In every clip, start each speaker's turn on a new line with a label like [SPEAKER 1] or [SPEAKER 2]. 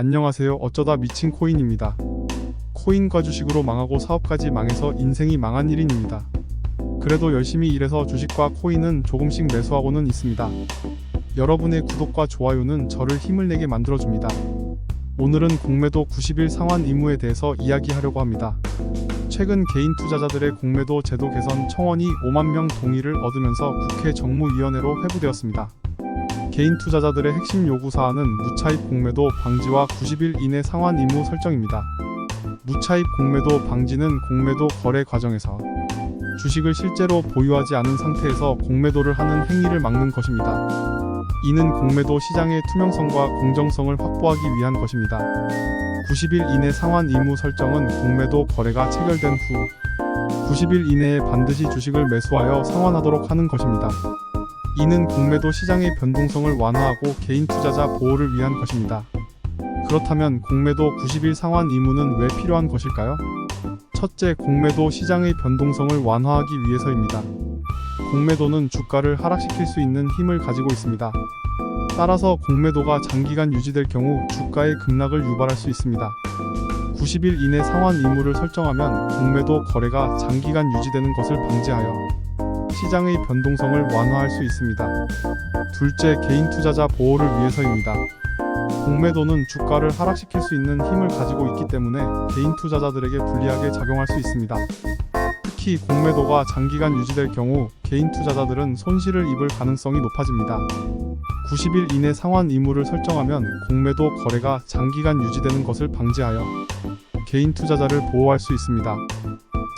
[SPEAKER 1] 안녕하세요. 어쩌다 미친 코인입니다. 코인과 주식으로 망하고 사업까지 망해서 인생이 망한 1인입니다. 그래도 열심히 일해서 주식과 코인은 조금씩 매수하고는 있습니다. 여러분의 구독과 좋아요는 저를 힘을 내게 만들어줍니다. 오늘은 공매도 90일 상환 의무에 대해서 이야기하려고 합니다. 최근 개인 투자자들의 공매도 제도 개선 청원이 5만 명 동의를 얻으면서 국회 정무위원회로 회부되었습니다. 개인 투자자들의 핵심 요구 사안은 무차입 공매도 방지와 90일 이내 상환 의무 설정입니다. 무차입 공매도 방지는 공매도 거래 과정에서 주식을 실제로 보유하지 않은 상태에서 공매도를 하는 행위를 막는 것입니다. 이는 공매도 시장의 투명성과 공정성을 확보하기 위한 것입니다. 90일 이내 상환 의무 설정은 공매도 거래가 체결된 후 90일 이내에 반드시 주식을 매수하여 상환하도록 하는 것입니다. 이는 공매도 시장의 변동성을 완화하고 개인 투자자 보호를 위한 것입니다. 그렇다면 공매도 90일 상환 의무는 왜 필요한 것일까요? 첫째, 공매도 시장의 변동성을 완화하기 위해서입니다. 공매도는 주가를 하락시킬 수 있는 힘을 가지고 있습니다. 따라서 공매도가 장기간 유지될 경우 주가의 급락을 유발할 수 있습니다. 90일 이내 상환 의무를 설정하면 공매도 거래가 장기간 유지되는 것을 방지하여 시장의 변동성을 완화할 수 있습니다. 둘째, 개인 투자자 보호를 위해서입니다. 공매도는 주가를 하락시킬 수 있는 힘을 가지고 있기 때문에 개인 투자자들에게 불리하게 작용할 수 있습니다. 특히 공매도가 장기간 유지될 경우 개인 투자자들은 손실을 입을 가능성이 높아집니다. 90일 이내 상환 의무를 설정하면 공매도 거래가 장기간 유지되는 것을 방지하여 개인 투자자를 보호할 수 있습니다.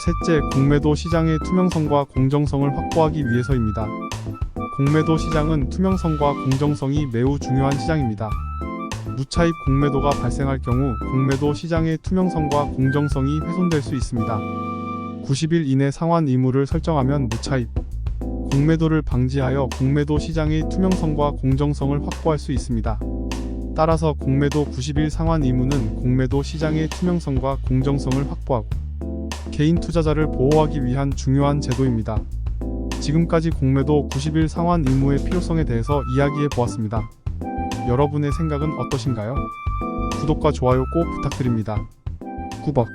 [SPEAKER 1] 셋째, 공매도 시장의 투명성과 공정성을 확보하기 위해서입니다. 공매도 시장은 투명성과 공정성이 매우 중요한 시장입니다. 무차입 공매도가 발생할 경우 공매도 시장의 투명성과 공정성이 훼손될 수 있습니다. 90일 이내 상환 의무를 설정하면 무차입 공매도를 방지하여 공매도 시장의 투명성과 공정성을 확보할 수 있습니다. 따라서 공매도 90일 상환 의무는 공매도 시장의 투명성과 공정성을 확보하고 개인 투자자를 보호하기 위한 중요한 제도입니다. 지금까지 공매도 90일 상환 의무의 필요성에 대해서 이야기해 보았습니다. 여러분의 생각은 어떠신가요? 구독과 좋아요 꼭 부탁드립니다. 구박